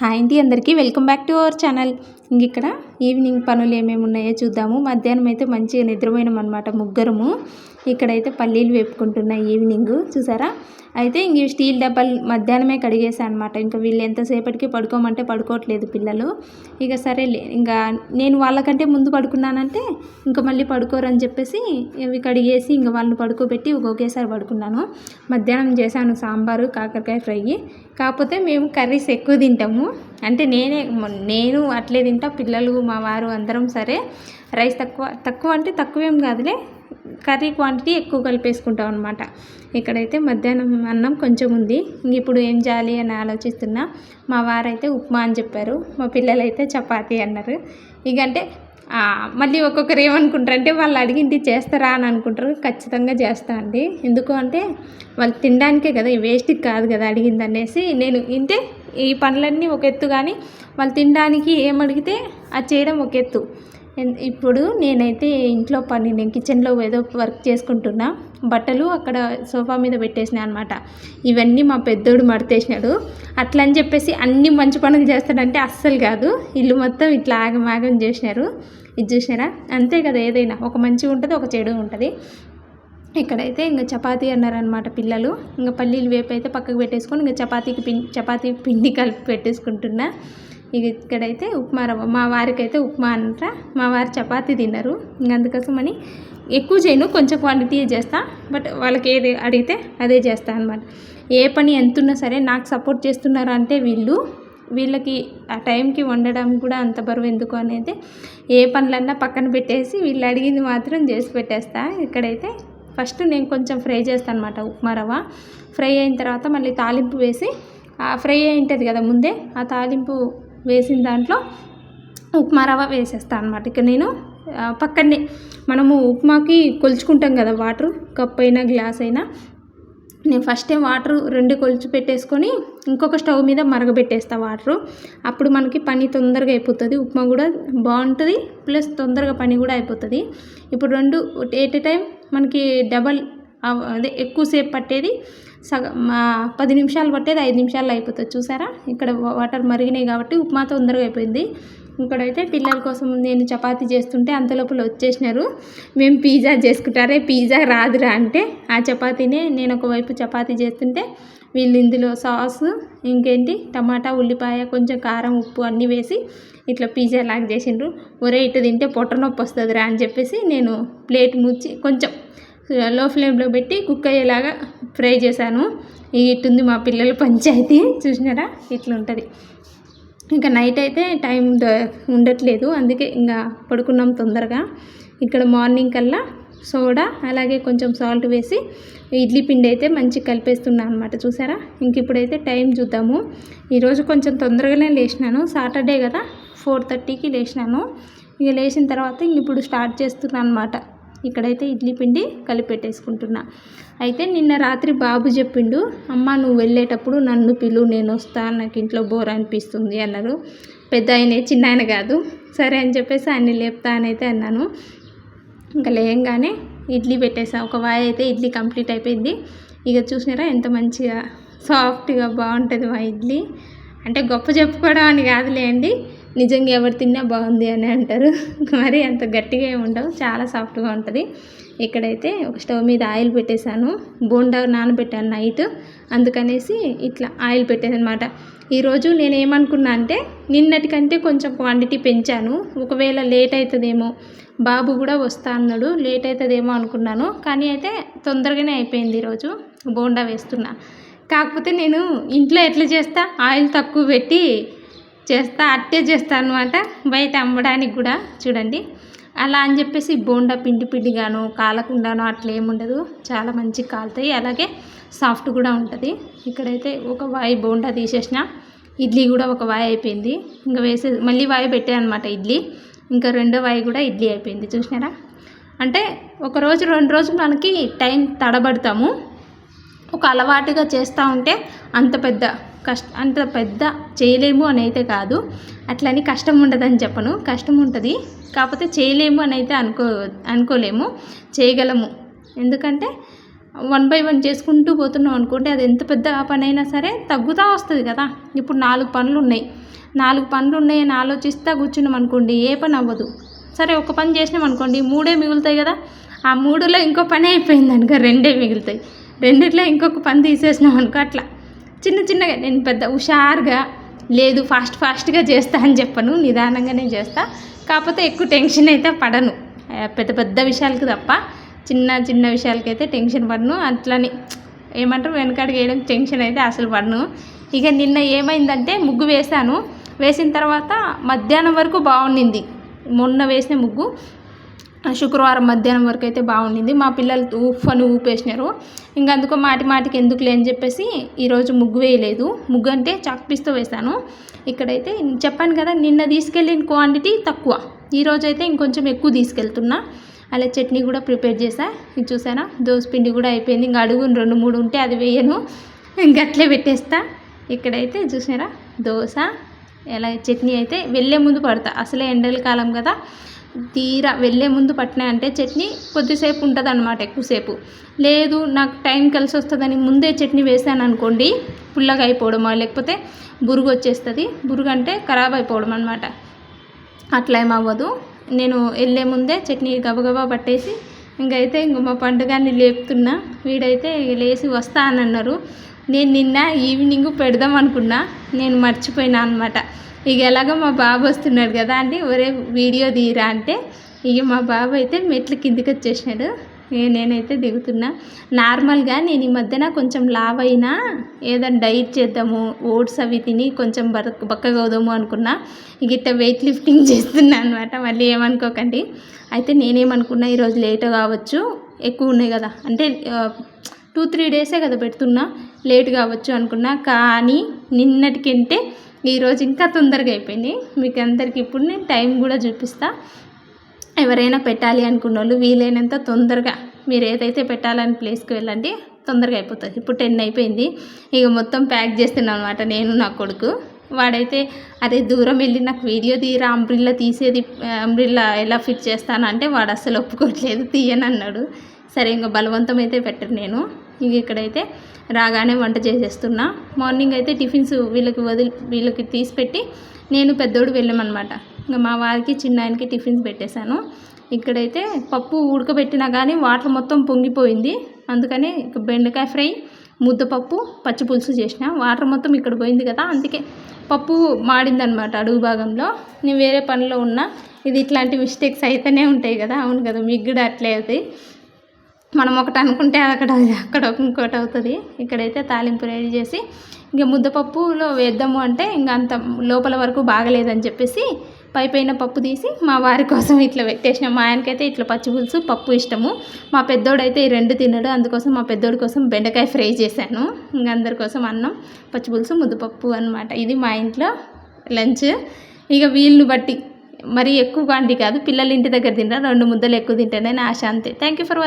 Hi అండి అందరికీ. Welcome back to our channel. ఇక్కడ ఈవినింగ్ పనులు ఏమేమి ఉన్నాయో చూద్దాము. మధ్యాహ్నం అయితే మంచిగా నిద్రపోయినాం అనమాట ముగ్గురము. ఇక్కడైతే పల్లీలు వేపుకుంటున్నాయి ఈవినింగ్. చూసారా? అయితే ఇంక స్టీల్ డబ్బాలు మధ్యాహ్నమే కడిగేసాను అనమాట ఇంకా వీళ్ళు ఎంతసేపటికి పడుకోమంటే పడుకోవట్లేదు పిల్లలు. ఇక సరేలే ఇంకా నేను వాళ్ళకంటే ముందు పడుకున్నానంటే ఇంకా మళ్ళీ పడుకోరని చెప్పేసి ఇవి కడిగేసి ఇంకా వాళ్ళని పడుకోబెట్టి ఒకేసారి పడుకున్నాను. మధ్యాహ్నం చేశాను సాంబారు కాకరకాయ ఫ్రై. కాకపోతే మేము కర్రీస్ ఎక్కువ తింటాము. అంటే నేనే నేను అట్లే తింటా పిల్లలు మా వారు అందరం సరే. రైస్ తక్కువ తక్కువ అంటే తక్కువేం కాదులే. కర్రీ క్వాంటిటీ ఎక్కువ కలిపేసుకుంటాం అనమాట ఇక్కడైతే మధ్యాహ్నం అన్నం కొంచెం ఉంది. ఇప్పుడు ఏం చేయాలి అని ఆలోచిస్తున్నా. మా వారైతే ఉప్మా అని చెప్పారు. మా పిల్లలైతే చపాతీ అన్నారు. ఇక అంటే మళ్ళీ ఒక్కొక్కరు ఏమనుకుంటారంటే వాళ్ళు అడిగింటి చేస్తారా అని అనుకుంటారు. ఖచ్చితంగా చేస్తా అండి. ఎందుకు అంటే వాళ్ళు తినడానికే కదా వేస్ట్కి కాదు కదా అడిగింది అనేసి నేను ఇంతే. ఈ పనులన్నీ ఒక ఎత్తు కానీ వాళ్ళు తినడానికి ఏం అడిగితే అది చేయడం ఒక ఎత్తు. ఇప్పుడు నేనైతే ఇంట్లో పని నేను కిచెన్లో ఏదో వర్క్ చేసుకుంటున్నా. బట్టలు అక్కడ సోఫా మీద పెట్టేసినా అనమాట ఇవన్నీ మా పెద్దోడు మడతేసినాడు. అట్లా అని చెప్పేసి అన్ని మంచి పనులు చేస్తాడంటే అస్సలు కాదు. ఇల్లు మొత్తం ఇట్లా ఆగమాగం చేసినారు. ఇది చూసినారా? అంతే కదా ఏదైనా. ఒక మంచి ఉంటుంది ఒక చెడు ఉంటుంది. ఇక్కడైతే ఇంకా చపాతీ అన్నారనమాట పిల్లలు. ఇంకా పల్లీలు వేపు అయితే పక్కకు పెట్టేసుకొని ఇంకా చపాతీకి పిండి చపాతీ పిండి కలిపి పెట్టేసుకుంటున్నా. ఇక ఇక్కడైతే ఉప్మా రవ్వ మా వారికి అయితే ఉప్మా అంటారా మా వారు చపాతి తిన్నారు. ఇంక అందుకోసం అని ఎక్కువ చేయను కొంచెం క్వాంటిటీ చేస్తా. బట్ వాళ్ళకి ఏది అడిగితే అదే చేస్తా అనమాట ఏ పని ఎంతున్నా సరే నాకు సపోర్ట్ చేస్తున్నారు అంటే వీళ్ళు. వీళ్ళకి ఆ టైంకి వండడం కూడా అంత బరువు ఎందుకు అనేది ఏ పనులన్నా పక్కన పెట్టేసి వీళ్ళు అడిగింది మాత్రం చేసి పెట్టేస్తా. ఇక్కడైతే ఫస్ట్ నేను కొంచెం ఫ్రై చేస్తాను అనమాట ఉప్మా రవ్వ. ఫ్రై అయిన తర్వాత మళ్ళీ తాలింపు వేసి ఫ్రై అయి ఉంటుంది కదా ముందే ఆ తాలింపు వేసిన దాంట్లో ఉప్మా రవ్వ వేసేస్తాను అనమాట ఇక నేను పక్కనే మనము ఉప్మాకి కొలుచుకుంటాం కదా వాటర్ కప్ అయినా గ్లాస్ అయినా. నేను ఫస్ట్ టైం వాటర్ రెండు కొలిచి పెట్టేసుకొని ఇంకొక స్టవ్ మీద మరగబెట్టేస్తా వాటరు. అప్పుడు మనకి పని తొందరగా అయిపోతుంది. ఉప్మా కూడా బాగుంటుంది ప్లస్ తొందరగా పని కూడా అయిపోతుంది. ఇప్పుడు రెండు ఎట్ ఎ టైం మనకి డబల్ అదే ఎక్కువసేపు పట్టేది సగం పది నిమిషాలు పట్టేది ఐదు నిమిషాల్లో అయిపోతుంది. చూసారా? ఇక్కడ వాటర్ మరిగినాయి కాబట్టి ఉప్మా తొందరగా అయిపోయింది. ఇక్కడైతే పిల్లల కోసం నేను చపాతీ చేస్తుంటే అంతలోపల వచ్చేసినారు. మేము పిజ్జా చేసుకుంటారే పిజ్జా రాదురా అంటే ఆ చపాతీనే నేను ఒకవైపు చపాతీ చేస్తుంటే వీళ్ళు ఇందులో సాస్ ఇంకేంటి? టమాటా ఉల్లిపాయ కొంచెం కారం ఉప్పు అన్నీ వేసి ఇట్లా పిజ్జా లాగా చేసిండ్రు. ఒరే ఇటు తింటే పొట్ట నొప్పి వస్తుందిరా అని చెప్పేసి నేను ప్లేట్ ముచ్చి కొంచెం లో ఫ్లేమ్లో పెట్టి కుక్ అయ్యేలాగా ఫ్రై చేశాను. ఇటుంది మా పిల్లల పంచాయతీ. చూసినారా? ఇట్లుంటుంది. ఇంకా నైట్ అయితే టైం ఉండట్లేదు. అందుకే ఇంకా పడుకున్నాం తొందరగా. ఇక్కడ మార్నింగ్ కల్లా సోడా అలాగే కొంచెం సాల్ట్ వేసి ఇడ్లీ పిండి అయితే మంచి కలిపేస్తున్నాను అనమాట చూసారా? ఇంక ఇప్పుడైతే టైం చూద్దాము. ఈరోజు కొంచెం తొందరగానే లేచినాను. సాటర్డే కదా ఫోర్ థర్టీకి లేచినాను. ఇక లేచిన తర్వాత ఇంక ఇప్పుడు స్టార్ట్ చేస్తున్నాను అనమాట ఇక్కడైతే ఇడ్లీ పిండి కలిపెట్టేసుకుంటున్నా. అయితే నిన్న రాత్రి బాబు చెప్పిండు అమ్మ నువ్వు వెళ్ళేటప్పుడు నన్ను పిలు నేను వస్తా నాకు ఇంట్లో బోర్ అనిపిస్తుంది అన్నారు. పెద్ద ఆయనే చిన్న ఆయన కాదు. సరే అని చెప్పేసి ఆయన్ని లేపుతా అని అయితే అన్నాను. ఇంకా లేయంగానే ఇడ్లీ పెట్టేసా. ఒక వాయి అయితే ఇడ్లీ కంప్లీట్ అయిపోయింది. ఇక చూసినారా ఎంత మంచిగా సాఫ్ట్గా బాగుంటుంది మా ఇడ్లీ. అంటే గొప్ప చెప్పుకోవడం అని కాదులే అండి నిజంగా ఎవరు తిన్నా బాగుంది అని అంటారు. మరి అంత గట్టిగా ఏమి ఉండవు. చాలా సాఫ్ట్గా ఉంటుంది. ఇక్కడైతే ఒక స్టవ్ మీద ఆయిల్ పెట్టేశాను. బోండా నానబెట్టాను నైట్. అందుకనేసి ఇట్లా ఆయిల్ పెట్టాను అనమాట ఈరోజు నేను ఏమనుకున్నా అంటే నిన్నటికంటే కొంచెం క్వాంటిటీ పెంచాను. ఒకవేళ లేట్ అవుతుందేమో బాబు కూడా వస్తా అన్నాడు. లేట్ అవుతుందేమో అనుకున్నాను. కానీ అయితే తొందరగానే అయిపోయింది ఈరోజు బోండా వేస్తున్నా. కాకపోతే నేను ఇంట్లో ఎట్లా చేస్తా? ఆయిల్ తక్కువ పెట్టి చేస్తా అట్టే చేస్తా అనమాట బయట అమ్మడానికి కూడా చూడండి. అలా అని చెప్పేసి బోండా పిండి పిండిగాను కాలకుండాను అట్లా ఏముండదు చాలా మంచి కాలుతాయి. అలాగే సాఫ్ట్ కూడా ఉంటుంది. ఇక్కడైతే ఒక వాయి బోండా తీసేసిన. ఇడ్లీ కూడా ఒక వాయి అయిపోయింది. ఇంకా వేసే మళ్ళీ వాయి పెట్టే అనమాట ఇడ్లీ. ఇంకా రెండో వాయి కూడా ఇడ్లీ అయిపోయింది. చూసినారా? అంటే ఒక రోజు రెండు రోజులు మనకి టైం తడబడతాము. ఒక అలవాటుగా చేస్తూ ఉంటే అంత పెద్ద కష్ట అంత పెద్ద చేయలేము అని అయితే కాదు. అట్లని కష్టం ఉండదని చెప్పను. కష్టం ఉంటుంది. కాకపోతే చేయలేము అని అయితే అనుకో అనుకోలేము. చేయగలము. ఎందుకంటే వన్ బై వన్ చేసుకుంటూ పోతున్నాం అనుకుంటే అది ఎంత పెద్ద పని అయినా సరే తగ్గుతూ వస్తుంది కదా. ఇప్పుడు నాలుగు పనులు ఉన్నాయి. నాలుగు పనులు ఉన్నాయని ఆలోచిస్తా కూర్చున్నాం అనుకోండి ఏ పని అవ్వదు. సరే ఒక పని చేసినాం అనుకోండి మూడే మిగులుతాయి కదా. ఆ మూడులో ఇంకో పని అయిపోయింది అనుకో రెండే మిగులుతాయి. రెండిట్లో ఇంకొక పని తీసేసినాం అనుకో అట్లా. చిన్న చిన్నగా నేను పెద్ద హుషారుగా లేదు ఫాస్ట్ ఫాస్ట్గా చేస్తా అని చెప్పను నిదానంగానే చేస్తా. కాకపోతే ఎక్కువ టెన్షన్ అయితే పడను. పెద్ద పెద్ద విషయాలకి తప్ప చిన్న చిన్న విషయాలకైతే టెన్షన్ పడను. అట్లని ఏమంటారు వెనకాడికి వేయడం టెన్షన్ అయితే అసలు పడను. ఇక నిన్న ఏమైందంటే ముగ్గు వేశాను. వేసిన తర్వాత మధ్యాహ్నం వరకు బాగుండింది. మొన్న వేసిన ముగ్గు. శుక్రవారం మధ్యాహ్నం వరకు అయితే బాగుండింది. మా పిల్లలు ఊఫను ఊపేసినారు. ఇంకా అందుకో మాటి మాటికి ఎందుకులే అని చెప్పేసి ఈరోజు ముగ్గు వేయలేదు. ముగ్గు అంటే చాక్పీస్తో వేశాను. ఇక్కడైతే చెప్పాను కదా నిన్న తీసుకెళ్ళిన క్వాంటిటీ తక్కువ. ఈరోజు అయితే ఇంకొంచెం ఎక్కువ తీసుకెళ్తున్నా. అలా చట్నీ కూడా ప్రిపేర్ చేశా. ఇది చూసారా? పిండి కూడా అయిపోయింది. ఇంకా అడుగును రెండు మూడు ఉంటే అది వేయను. ఇంకా అట్లే పెట్టేస్తా. ఇక్కడైతే చూసారా దోశ ఎలా చట్నీ అయితే వెళ్ళే ముందు పడతా. అసలే ఎండల కాలం కదా. తీరా వెళ్ళే ముందు పట్టినాయంటే చట్నీ కొద్దిసేపు ఉంటుంది అనమాట ఎక్కువసేపు. లేదు నాకు టైం కలిసి వస్తుందని ముందే చట్నీ వేసాను అనుకోండి పుల్లగా అయిపోవడమా లేకపోతే బురుగు వచ్చేస్తుంది బురుగు అంటే ఖరాబ్ అయిపోవడం అనమాట అట్లా ఏమవ్వదు నేను వెళ్ళే ముందే చట్నీ గబగబా పట్టేసి ఇంకైతే ఇంక మా పండుగని లేపుతున్నా. వీడైతే లేచి వస్తా అని అన్నారు. నేను నిన్న ఈవినింగ్ పెడదాం అనుకున్నా. నేను మర్చిపోయినా అనమాట ఇక ఎలాగో మా బాబు వస్తున్నాడు కదా అండి ఒరే వీడియో తీరా అంటే ఇక మా బాబు అయితే మెట్లు కిందికి వచ్చేసాడు నేనైతే దిగుతున్నా. నార్మల్గా నేను ఈ మధ్యన కొంచెం లావ్ అయినా ఏదైనా డైట్ చేద్దాము ఓట్స్ అవి తిని కొంచెం బరక్ బక్కగా అవుదాము అనుకున్నా ఇక ఇట్ట వెయిట్ లిఫ్టింగ్ చేస్తున్నా అనమాట మళ్ళీ ఏమనుకోకండి. అయితే నేనేమనుకున్నా ఈరోజు లేట్ కావచ్చు. ఎక్కువ ఉన్నాయి కదా. అంటే టూ త్రీ డేసే కదా పెడుతున్నా లేట్ కావచ్చు అనుకున్నా. కానీ నిన్నటికంటే ఈరోజు ఇంకా తొందరగా అయిపోయింది. మీకు అందరికి ఇప్పుడు నేను టైం కూడా చూపిస్తా. ఎవరైనా పెట్టాలి అనుకున్న వాళ్ళు వీలైనంత తొందరగా మీరు ఏదైతే పెట్టాలని ప్లేస్కి వెళ్ళండి తొందరగా అయిపోతుంది. ఇప్పుడు టెన్ అయిపోయింది. ఇక మొత్తం ప్యాక్ చేస్తున్నాను అనమాట నేను నా కొడుకు. వాడైతే అదే దూరం వెళ్ళి నాకు వీడియో తీరా అంబ్రిల్లా తీసేది అంబ్రిల్లా ఎలా ఫిట్ చేస్తాను? అంటే వాడు అస్సలు ఒప్పుకోవట్లేదు తీయనన్నాడు. సరే ఇంకా బలవంతం అయితే పెట్టరు నేను. ఇంక ఇక్కడైతే రాగానే వంట చేసేస్తున్నా. మార్నింగ్ అయితే టిఫిన్స్ వీళ్ళకి వదిలి వీళ్ళకి తీసి పెట్టి నేను పెద్దోడు వెళ్ళామన్నమాట. ఇంకా మా వారికి చిన్న ఆయనకి టిఫిన్స్ పెట్టేశాను. ఇక్కడైతే పప్పు ఉడకబెట్టినా కానీ వాటర్ మొత్తం పొంగిపోయింది. అందుకని బెండకాయ ఫ్రై ముద్దపప్పు పచ్చి పులుసు చేసిన. వాటర్ మొత్తం ఇక్కడ పోయింది కదా అందుకే పప్పు మాడిందనమాట అడుగు భాగంలో. నేను వేరే పనిలో ఉన్నా. ఇది ఇట్లాంటి మిస్టేక్స్ అయితేనే ఉంటాయి కదా. అవును కదా మీకు కూడా అట్లే అవుతాయి. మనం ఒకటి అనుకుంటే అక్కడ అక్కడ ఇంకోటి అవుతుంది. ఇక్కడైతే తాలింపు రెడీ చేసి ఇంక ముద్దపప్పులో వేద్దాము అంటే ఇంక అంత లోపల వరకు బాగలేదని చెప్పేసి పై పైన పప్పు తీసి మా వారి కోసం ఇట్లా పెట్టేసిన. మా ఆయనకైతే ఇట్లా పచ్చి పులుసు పప్పు ఇష్టము. మా పెద్దోడైతే ఈ రెండు తినడు. అందుకోసం మా పెద్దోడి కోసం బెండకాయ ఫ్రై చేశాను. ఇంక అందరి కోసం అన్నం పచ్చి పులుసు ముద్దపప్పు అనమాట ఇది మా ఇంట్లో లంచ్. ఇక వీళ్ళు బట్టి మరి ఎక్కువ క్వాంటిటీ కాదు. పిల్లలు ఇంటి దగ్గర తింటారు రెండు ముద్దలు ఎక్కువ తింటేనే ఆశ అంతే. Thank you for watching